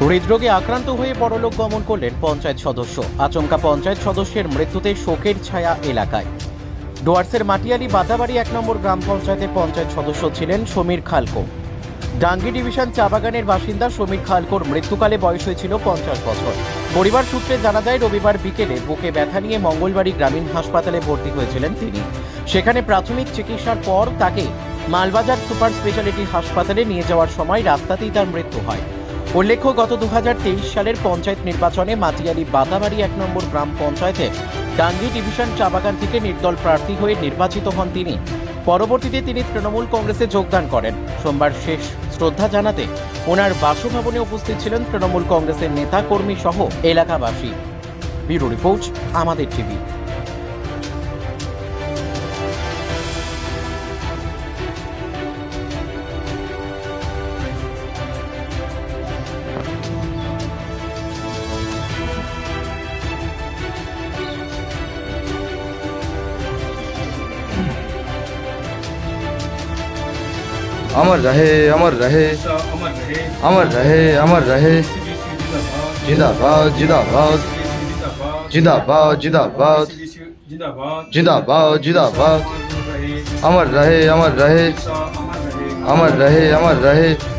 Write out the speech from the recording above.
হৃদরোগে আক্রান্ত হয়ে বড়লোক গমন করলেন পঞ্চায়েত সদস্য। আচমকা পঞ্চায়েত সদস্যের মৃত্যুতে শোকের ছায়া এলাকায়। ডুয়ার্সের মাটিয়ালি বাদাবাড়ি এক নম্বর গ্রাম পঞ্চায়েতের পঞ্চায়েত সদস্য ছিলেন সমীর খালকো। ডাঙ্গি ডিভিশন চা বাগানের বাসিন্দা সমীর খালকোর মৃত্যুকালে বয়স হয়েছিল পঞ্চাশ বছর। পরিবার সূত্রে জানা যায়, রবিবার বিকেলে বুকে ব্যথা নিয়ে মঙ্গলবাড়ি গ্রামীণ হাসপাতালে ভর্তি হয়েছিলেন তিনি। সেখানে প্রাথমিক চিকিৎসার পর তাকে মালবাজার সুপার স্পেশালিটি হাসপাতালে নিয়ে যাওয়ার সময় রাস্তাতেই তার মৃত্যু হয়। উল্লেখ্য, গত দুহাজার তেইশ সালের পঞ্চায়েত নির্বাচনে মাটিয়ালি বাতাবাড়ি এক নম্বর গ্রাম পঞ্চায়েতে ডাঙ্গি ডিভিশন চা বাগান থেকে নির্দল প্রার্থী হয়ে নির্বাচিত হন তিনি। পরবর্তীতে তিনি তৃণমূল কংগ্রেসে যোগদান করেন। সোমবার শেষ শ্রদ্ধা জানাতে ওনার বাসভবনে উপস্থিত ছিলেন তৃণমূল কংগ্রেসের নেতা কর্মী সহ এলাকাবাসী। ব্যুরো রিপোর্ট, আমাদের টিভি। અમર રહે અમર રહે અમર રહે અમર રહે જિંદાબાદ જિંદાબાદ જિંદાબાદ જિંદાબાદ જિંદાબાદ જિંદાબાદ અમર રહે અમર રહે અમર રહે અમર રહે